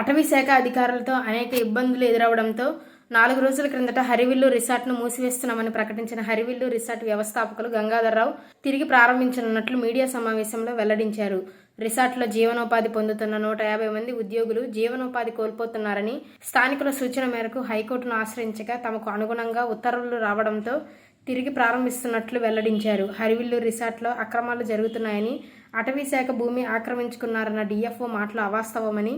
అటవీశాఖ అధికారులతో అనేక ఇబ్బందులు ఎదురవడంతో నాలుగు రోజుల క్రిందట హరివిల్లు రిసార్ట్ను మూసివేస్తున్నామని ప్రకటించిన హరివిల్లు రిసార్ట్ వ్యవస్థాపకులు గంగాధర్రావు తిరిగి ప్రారంభించనున్నట్లు మీడియా సమావేశంలో వెల్లడించారు. రిసార్ట్లో జీవనోపాధి పొందుతున్న నూట యాభై మంది ఉద్యోగులు జీవనోపాధి కోల్పోతున్నారని స్థానికుల సూచన మేరకు హైకోర్టును ఆశ్రయించగా తమకు అనుగుణంగా ఉత్తర్వులు రావడంతో తిరిగి ప్రారంభిస్తున్నట్లు వెల్లడించారు. హరివిల్లు రిసార్ట్లో అక్రమాలు జరుగుతున్నాయని అటవీ శాఖ భూమి ఆక్రమించుకున్నారన్న డిఎఫ్ఓ మాటలు అవాస్తవమని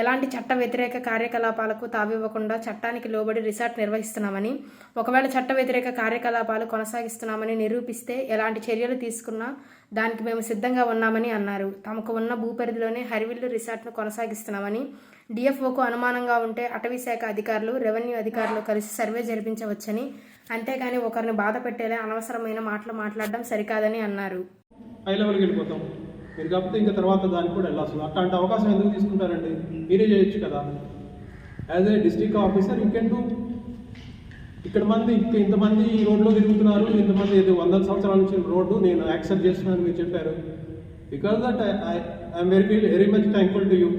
ఎలాంటి చట్ట వ్యతిరేక కార్యకలాపాలకు తావివ్వకుండా చట్టానికి లోబడి రిసార్ట్ నిర్వహిస్తున్నామని ఒకవేళ చట్ట వ్యతిరేక కార్యకలాపాలు కొనసాగిస్తున్నామని నిరూపిస్తే ఎలాంటి చర్యలు తీసుకున్నా దానికి మేము సిద్ధంగా ఉన్నామని అన్నారు. తమకు ఉన్న భూపరిధిలోనే హరివిల్లు రిసార్ట్ను కొనసాగిస్తున్నామని డిఎఫ్ఓకు అనుమానంగా ఉంటే అటవీ శాఖ అధికారులు రెవెన్యూ అధికారులు కలిసి సర్వే జరిపించవచ్చని అంతేగాని ఒకరిని బాధ పెట్టేలా అనవసరమైన మాటలు మాట్లాడడం సరికాదని అన్నారు. హై లెవెల్కి వెళ్ళిపోతాం. మీరు కాకపోతే ఇంకా తర్వాత దానికి కూడా వెళ్ళాల్సింది అట్లాంటి అవకాశం ఎందుకు తీసుకుంటారండి? మీరే చేయొచ్చు కదా. As a district officer you can do ఇక్కడ మంది ఇంతమంది ఈ రోడ్లో తిరుగుతున్నారు ఇంతమంది ఏదో వందల సంవత్సరాల నుంచి రోడ్డు నేను యాక్సెప్ట్ చేస్తున్నాను మీరు చెప్పారు. Because that I'm very very much thankful to you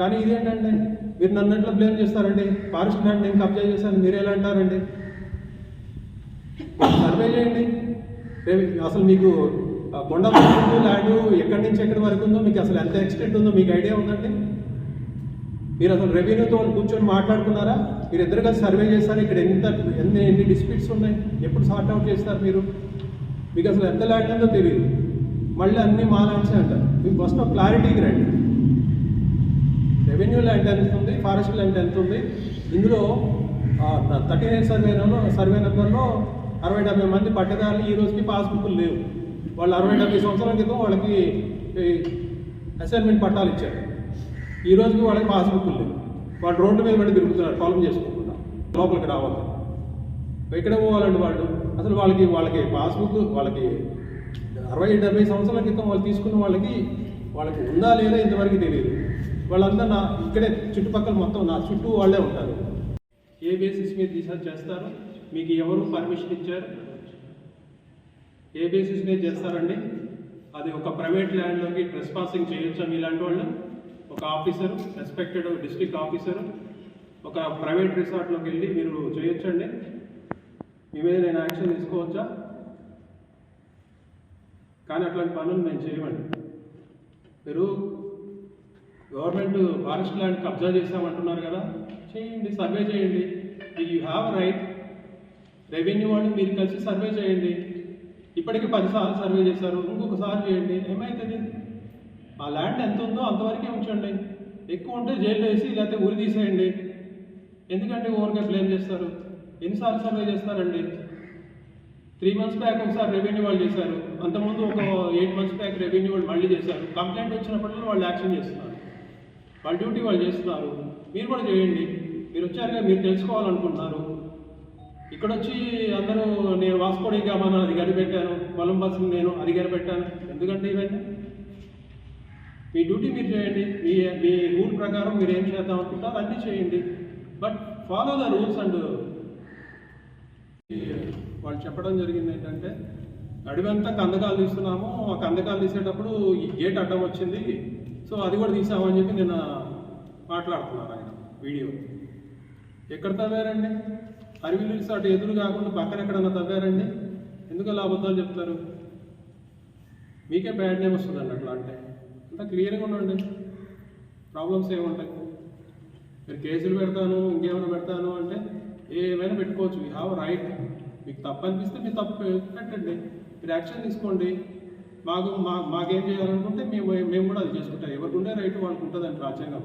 కానీ ఇదేంటంటే మీరు నన్ను ఎట్లా బ్లేమ్ చేస్తారండి? ఫారెస్ట్ ల్యాండ్ నేను కబ్జా చేశాను మీరు ఎలా అంటారండి? సర్వే చేయండి. అసలు మీకు కొండ ల్యాండ్ ఎక్కడి నుంచి ఎక్కడి వరకు ఉందో మీకు అసలు ఎంత ఎక్స్టెంట్ ఉందో మీకు ఐడియా ఉందండి? మీరు అసలు రెవెన్యూతో కూర్చొని మాట్లాడుకున్నారా? మీరు ఇద్దరు కలిసి సర్వే చేస్తారు ఇక్కడ ఎంత ఎన్ని ఎన్ని డిస్ప్యూట్స్ ఉన్నాయి? ఎప్పుడు సార్ట్ అవుట్ చేస్తారు మీరు? మీకు అసలు ఎంత ల్యాండ్ ఉందో తెలియదు మళ్ళీ అన్ని మా ల్యాండ్సే అంటారు. మీకు ఫస్ట్ ఒక క్లారిటీకి రండి. రెవెన్యూ ల్యాండ్ ఎంత ఉంది? ఫారెస్ట్ ల్యాండ్ ఎంత ఉంది? ఇందులో థర్టీ నైన్ సర్వే సర్వే నెంబర్లో అరవై డెబ్బై మంది పట్టదారులు ఈ రోజుకి పాస్బుక్లు లేవు. వాళ్ళు అరవై డెబ్బై సంవత్సరాల క్రితం వాళ్ళకి అసైన్మెంట్ పట్టాలు ఇచ్చారు. ఈ రోజుకి వాళ్ళకి పాస్బుక్లు లేవు వాళ్ళు రోడ్డు మీద పడి తిరుగుతున్నారు పొలం చేసుకోకుండా. లోపలికి రావాలి. ఎక్కడ పోవాలండి వాళ్ళు? అసలు వాళ్ళకి వాళ్ళకి పాస్బుక్ వాళ్ళకి అరవై డెబ్బై సంవత్సరాల క్రితం వాళ్ళు తీసుకున్న వాళ్ళకి వాళ్ళకి ఉందా లేదా ఇంతవరకు తెలియదు. వాళ్ళంతా నా ఇక్కడే చుట్టుపక్కల మొత్తం నా చుట్టూ వాళ్ళే ఉంటారు. ఏ బేసిస్ మీద రీసెర్చ్ చేస్తారు? మీకు ఎవరు పర్మిషన్ ఇచ్చారు? ఏ బేసిస్ మీద చేస్తారండి. అది ఒక ప్రైవేట్ ల్యాండ్లోకి ట్రెస్ పాసింగ్ చేయొచ్చా మీలాంటి వాళ్ళు? ఒక ఆఫీసర్ రెస్పెక్టెడ్ డిస్ట్రిక్ట్ ఆఫీసర్ ఒక ప్రైవేట్ రిసార్ట్లోకి వెళ్ళి మీరు చేయొచ్చండి. మీ మీద నేను యాక్షన్ తీసుకోవచ్చా? కానీ అట్లాంటి పనులు మేము చేయమండి. మీరు గవర్నమెంట్ ఫారెస్ట్ ల్యాండ్ కబ్జా చేసామంటున్నారు కదా? చేయండి సర్వే చేయండి. యూ హ్యావ్ రైట్ రెవెన్యూ వాళ్ళు మీరు కలిసి సర్వే చేయండి. ఇప్పటికి పదిసార్లు సర్వే చేశారు. ఇంకొకసారి చేయండి. ఏమవుతుంది ఆ ల్యాండ్ ఎంత ఉందో అంతవరకే ఉంచండి. ఎక్కువ ఉంటే జైల్లో వేసి లేకపోతే ఊరి తీసేయండి. ఎందుకంటే ఓవర్గా బ్లేమ్ చేస్తారు. ఎన్నిసార్లు సర్వే చేస్తారండి? త్రీ మంత్స్ బ్యాక్ ఒకసారి రెవెన్యూ వాళ్ళు చేశారు. అంతకుముందు ఒక ఎయిట్ మంత్స్ బ్యాక్ రెవెన్యూ వాళ్ళు మళ్ళీ చేశారు. కంప్లైంట్ వచ్చినప్పటిలో వాళ్ళు యాక్షన్ చేస్తున్నారు. వాళ్ళ డ్యూటీ వాళ్ళు చేస్తున్నారు. మీరు కూడా చేయండి. మీరు వచ్చారుగా మీరు తెలుసుకోవాలనుకుంటున్నారు. ఇక్కడ వచ్చి అందరూ నేను వాస్కోడి గామాను అది కనిపెట్టాను కొలంబస్ నేను అది కనిపెట్టాను ఎందుకంటే ఇవన్నీ? మీ డ్యూటీ మీరు చేయండి మీ మీ రూల్ ప్రకారం మీరు ఏం చేద్దాం అనుకుంటారు అన్నీ చేయండి. But follow the rules and వాళ్ళు చెప్పడం జరిగింది ఏంటంటే అడవంతా కందకాలు తీస్తున్నాము. ఆ కందకాలు తీసేటప్పుడు ఈ గేట్ అడ్డం వచ్చింది. సో అది కూడా తీసామని చెప్పి నిన్న మాట్లాడుతున్నారు ఆయన వీడియో. ఎక్కడ తవ్వారండి అరవిల్ అటు ఎదురు కాకుండా పక్కన ఎక్కడన్నా తవ్వారండి? ఎందుకు అలా అబద్ధాలు చెప్తారు? మీకే బ్యాడ్ నేమ్ వస్తుందండి అట్లా అంటే. అంత క్లియర్గా ఉండండి. ప్రాబ్లమ్స్ ఏముంటాయి? మీరు కేసులు పెడతాను ఇంకేమైనా పెడతాను అంటే ఏమైనా పెట్టుకోవచ్చు. You have right. మీకు తప్పు అనిపిస్తే మీరు తప్పు పెట్టండి. మీరు యాక్షన్ తీసుకోండి. మాకు మా మాకేం చేయాలనుకుంటే మేము మేము కూడా అది చేసుకుంటాం. ఎవరికి ఉండే రైట్ వాళ్ళకు ఉంటుందండి రాజ్యాంగం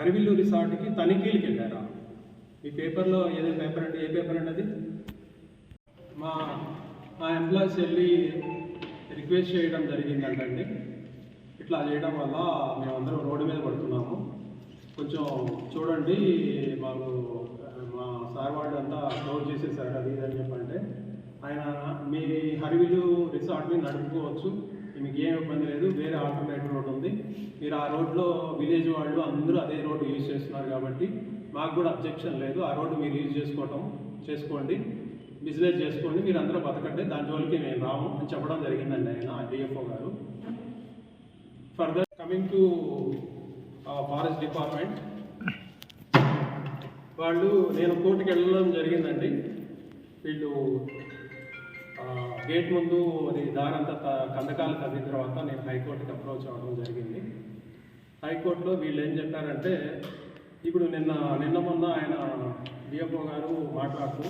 అరవిల్లు రిసార్ట్కి తనిఖీలకి వెళ్ళారా మీ పేపర్లో ఏదో పేపర్ అంటే ఏ పేపర్ అండి అది మా మా ఎంప్లాయీస్ వెళ్ళి రిక్వెస్ట్ చేయడం జరిగిందంటండి. ఇట్లా చేయడం వల్ల మేమందరం రోడ్డు మీద పడుతున్నాము. కొంచెం చూడండి మాకు మా సార్ వాళ్ళు అంతా క్లోజ్ చేసేసారు అది ఇది అని చెప్పంటే. ఆయన మీ హరివిలు రిసార్ట్ని నడుపుకోవచ్చు. మీకు ఏం ఇబ్బంది లేదు వేరే ఆల్టర్నేటివ్ రోడ్ ఉంది. మీరు ఆ రోడ్లో విలేజ్ వాళ్ళు అందరూ అదే రోడ్డు యూజ్ చేస్తున్నారు కాబట్టి మాకు కూడా అబ్జెక్షన్ లేదు. ఆ రోడ్డు మీరు యూజ్ చేసుకోవటం చేసుకోండి. బిజినెస్ చేసుకోండి. మీరు అందరూ బతకండి. దాని జోలికి మేము రాము అని చెప్పడం జరిగిందండి ఆయన డిఎఫ్ఓ గారు. Further coming to forest department వాళ్ళు నేను కోర్టుకి వెళ్ళడం జరిగిందండి. వీళ్ళు గేట్ ముందు అది దారంతా త- కందకాలు తగ్గిన తర్వాత నేను హైకోర్టుకి అప్రోచ్ అవ్వడం జరిగింది. హైకోర్టులో వీళ్ళు ఏం చెప్పారంటే ఇప్పుడు నిన్న నిన్న మొన్న ఆయన డిఎఫ్ఓ గారు మాట్లాడుతూ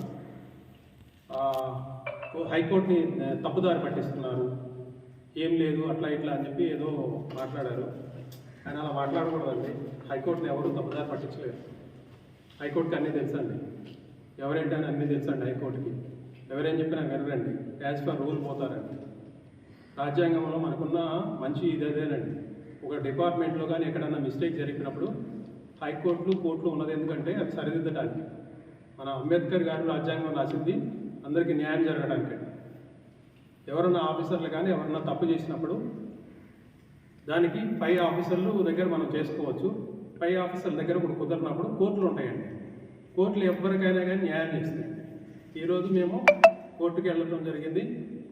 హైకోర్టుని తప్పుదారి పట్టిస్తున్నారు. ఏం లేదు అట్లా ఇట్లా అని చెప్పి ఏదో మాట్లాడారు. ఆయన అలా మాట్లాడకూడదండి. హైకోర్టుని ఎవరు తప్పుదారి పట్టించలేదు హైకోర్టుకి అన్నీ తెలుసండి. ఎవరేంటని అన్నీ తెలుసండి హైకోర్టుకి. ఎవరేం చెప్పినా వినరండి. యాజ్ పర్ రూల్ పోతారండి. రాజ్యాంగంలో మనకున్న మంచి ఇదేదేనండి ఒక డిపార్ట్మెంట్లో కానీ ఎక్కడన్నా మిస్టేక్ జరిగినప్పుడు హైకోర్టులు కోర్టులు ఉన్నది ఎందుకంటే అది సరిదిద్దడానికి మన అంబేద్కర్ గారు రాజ్యాంగం రాసింది అందరికీ న్యాయం జరగడానికి. ఎవరన్నా ఆఫీసర్లు కానీ ఎవరన్నా తప్పు చేసినప్పుడు దానికి పై ఆఫీసర్లు దగ్గర మనం చేసుకోవచ్చు. పై ఆఫీసర్ల దగ్గర ఇప్పుడు కుదరినప్పుడు కోర్టులు ఉంటాయండి. కోర్టులు ఎవరికైనా కానీ న్యాయం చేస్తాయి. ఈరోజు మేము కోర్టుకి వెళ్ళడం జరిగింది.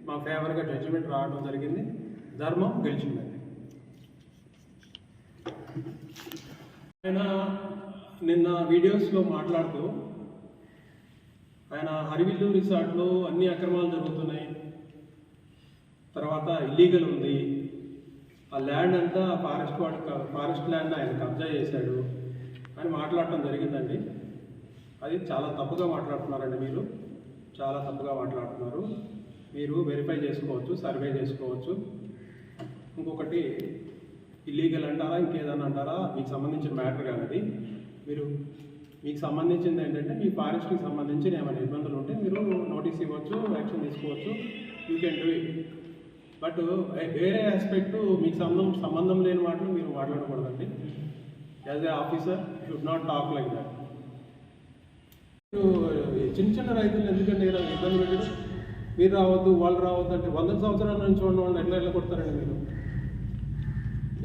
మా ఫేవర్గా జడ్జిమెంట్ రావడం జరిగింది. ధర్మం గెలిచిందండి. ఆయన నిన్న వీడియోస్లో మాట్లాడుతూ ఆయన హరివిల్లు రిసార్ట్లో అన్ని అక్రమాలు జరుగుతున్నాయి. తర్వాత ఇల్లీగల్ ఉంది. ఆ ల్యాండ్ అంతా ఫారెస్ట్ వాడు ఫారెస్ట్ ల్యాండ్ ఆయన కబ్జా చేశాడు అని మాట్లాడటం జరిగిందండి. అది చాలా తప్పుగా మాట్లాడుతున్నారండి మీరు. చాలా తప్పుగా మాట్లాడుతున్నారు. మీరు వెరిఫై చేసుకోవచ్చు సర్వే చేసుకోవచ్చు. ఇంకొకటి ఇల్లీగల్ అంటారా ఇంకేదన్నా అంటారా మీకు సంబంధించిన మ్యాటర్ కాదు అది మీరు మీకు సంబంధించింది ఏంటంటే మీ ఫారెస్ట్కి సంబంధించిన ఏమైనా ఇబ్బందులు ఉంటే మీరు నోటీస్ ఇవ్వచ్చు యాక్షన్ తీసుకోవచ్చు. You can do it but వేరే ఆస్పెక్ట్ మీకు సంబంధం సంబంధం లేని మాటలు మీరు మాట్లాడకూడదండి. As a officer should not talk like that చిన్న చిన్న రైతులు ఎందుకంటే ఇబ్బంది పెట్టడం మీరు రావద్దు వాళ్ళు రావద్దు అంటే వంద సంవత్సరాల నుంచి ఉన్న వాళ్ళని ఎట్లా ఎట్లా కొడతారండి మీరు?